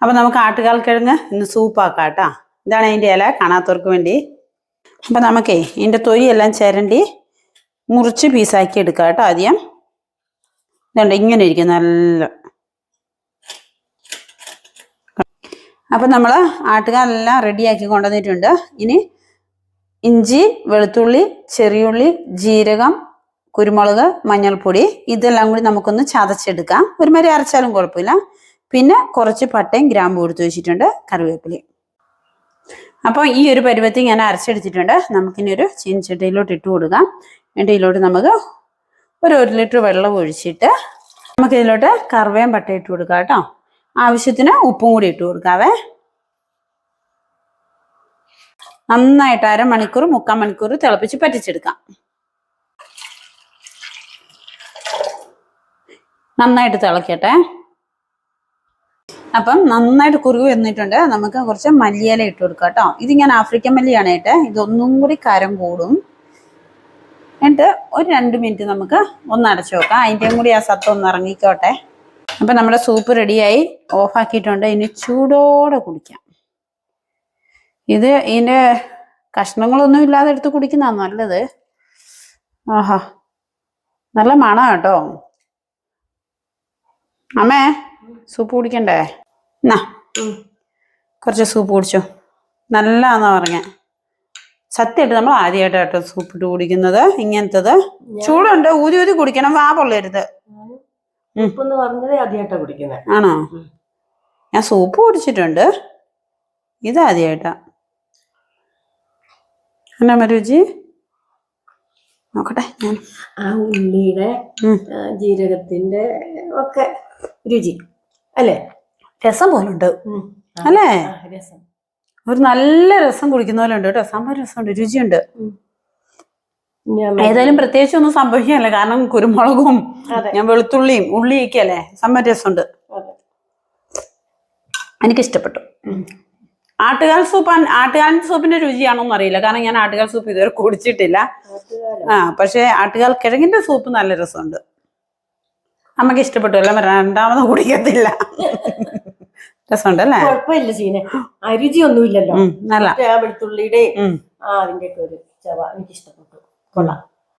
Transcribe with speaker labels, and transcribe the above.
Speaker 1: അപ്പം നമുക്ക് ആട്ടുകാൽക്കിഴങ്ങ് ഇന്ന് സൂപ്പാക്കാം കേട്ടോ ഇതാണ് അതിന്റെ ഇല കാണാത്തവർക്ക് വേണ്ടി. അപ്പം നമുക്കേ ഇതിന്റെ തൊലിയെല്ലാം ചിരണ്ടി മുറിച്ച് പീസാക്കി എടുക്കാം കേട്ടോ ആദ്യം. ഇതുണ്ട് ഇങ്ങനെ ഇരിക്കും നല്ല. അപ്പം നമ്മൾ ആട്ടുകാലെല്ലാം റെഡിയാക്കി കൊണ്ടുവന്നിട്ടുണ്ട്. ഇനി ഇഞ്ചി വെളുത്തുള്ളി ചെറിയുള്ളി ജീരകം കുരുമുളക് മഞ്ഞൾപ്പൊടി ഇതെല്ലാം കൂടി നമുക്കൊന്ന് ചതച്ചെടുക്കാം. ഒരുമാതിരി അരച്ചാലും കുഴപ്പമില്ല. പിന്നെ കുറച്ച് പട്ടയും ഗ്രാമ്പും എടുത്തു വെച്ചിട്ടുണ്ട് കറിവേപ്പിലയും. അപ്പോൾ ഈ ഒരു പരുവത്തിൽ ഞാൻ അരച്ചെടുത്തിട്ടുണ്ട്. നമുക്കിനി ഒരു ചീനച്ചട്ടിയിലോട്ട് ഇട്ട് കൊടുക്കാം. എന്നിട്ട് നമുക്ക് ഒരു ഒരു ലിറ്റർ വെള്ളം ഒഴിച്ചിട്ട് നമുക്കിതിലോട്ട് കറുവയും പട്ട ഇട്ട് കൊടുക്കാം കേട്ടോ. ആവശ്യത്തിന് ഉപ്പും കൂടി ഇട്ട് കൊടുക്കാവേ. നന്നായിട്ട് അരമണിക്കൂർ മുക്കാൽ മണിക്കൂർ തിളപ്പിച്ച് പറ്റിച്ചെടുക്കാം. നന്നായിട്ട് തിളക്കട്ടെ. അപ്പം നന്നായിട്ട് കുറുകി വന്നിട്ടുണ്ട്. നമുക്ക് കുറച്ച് മല്ലിയില ഇട്ട് കൊടുക്കാം കേട്ടോ. ഇത് ഞാൻ ആഫ്രിക്കൻ മല്ലിയാണ് ഏട്ടെ ഇതൊന്നും കൂടി കരം കൂടും. എന്നിട്ട് ഒരു രണ്ട് മിനിറ്റ് നമുക്ക് ഒന്ന് അടച്ചു വെക്കാം. അതിന്റെയും കൂടി ആ സത്ത് ഒന്ന് ഇറങ്ങിക്കോട്ടെ. അപ്പം നമ്മുടെ സൂപ്പ് റെഡിയായി. ഓഫാക്കിയിട്ടുണ്ട് ഇനി ചൂടോടെ കുടിക്കാം. ഇത് ഇതിന്റെ കഷ്ണങ്ങളൊന്നും ഇല്ലാതെ എടുത്ത് കുടിക്കുന്നതാണ് നല്ലത്. ആഹാ. നല്ല മണം കേട്ടോ. അമ്മേ. സൂപ്പ് കുടിക്കണ്ടേ? എന്നാ കുറച്ച് സൂപ്പ് കുടിച്ചോ. നല്ലതാന്നാ പറഞ്ഞ. സത്യമായിട്ട് നമ്മൾ ആദ്യമായിട്ട് കേട്ടോ സൂപ്പ് ഇട്ട് കുടിക്കുന്നത് ഇങ്ങനത്തത്. ചൂടുണ്ട് ഊതി ഊതി കുടിക്കണം വാ പൊള്ളരുത്.
Speaker 2: ഉപ്പ് എന്ന് പറഞ്ഞത്
Speaker 1: ആണോ? ഞാൻ സൂപ്പ് കുടിച്ചിട്ടുണ്ട്. ഇത് ആദ്യമായിട്ടാ. എന്നാ മരുചി നോക്കട്ടെ ഞാൻ.
Speaker 2: ആ ഉള്ളിയുടെ ജീരകത്തിന്റെ ഒക്കെ രുചി. അല്ലേ?
Speaker 1: രസം പോലുണ്ട്.
Speaker 2: ഉണ്ട്
Speaker 1: അല്ലേ?
Speaker 2: രസം.
Speaker 1: ഒരു നല്ല രസം കുടിക്കുന്ന പോലെ ഉണ്ട് കേട്ടോ. സംഭവം രസമുണ്ട് രുചിയുണ്ട്. ഏതായാലും പ്രത്യേകിച്ച് ഒന്നും സംഭവിക്കാനില്ല. കാരണം കുരുമുളകും ഞാൻ വെളുത്തുള്ളിയും ഉള്ളിയൊക്കെ അല്ലേ? സാമ്പാർ രസമുണ്ട്. എനിക്ക് ഇഷ്ടപ്പെട്ടു ആട്ടുകാൽ സൂപ്പ് ആട്ടുകാൽ സൂപ്പിന്റെ രുചിയാണോന്ന് അറിയില്ല. കാരണം ഞാൻ ആട്ടുകാൽ സൂപ്പ് ഇതുവരെ കുടിച്ചിട്ടില്ല. ആ പക്ഷെ ആട്ടുകാൽ കിഴങ്ങിന്റെ സൂപ്പ് നല്ല രസമുണ്ട്. അമ്മയ്ക്ക് ഇഷ്ടപ്പെട്ടു അല്ല? രണ്ടാമത് കുടിക്കത്തില്ല. രസമുണ്ടല്ലേ?
Speaker 2: കുഴപ്പമില്ല സീനെ. ആ രുചിയൊന്നുമില്ലല്ലോ
Speaker 1: ഉം, നല്ല.
Speaker 2: വെളുത്തുള്ളിയുടെ ആ അതിന്റെ ഒക്കെ ഒരു ചവ എനിക്ക് ഇഷ്ടപ്പെട്ടു കൊള്ളാം.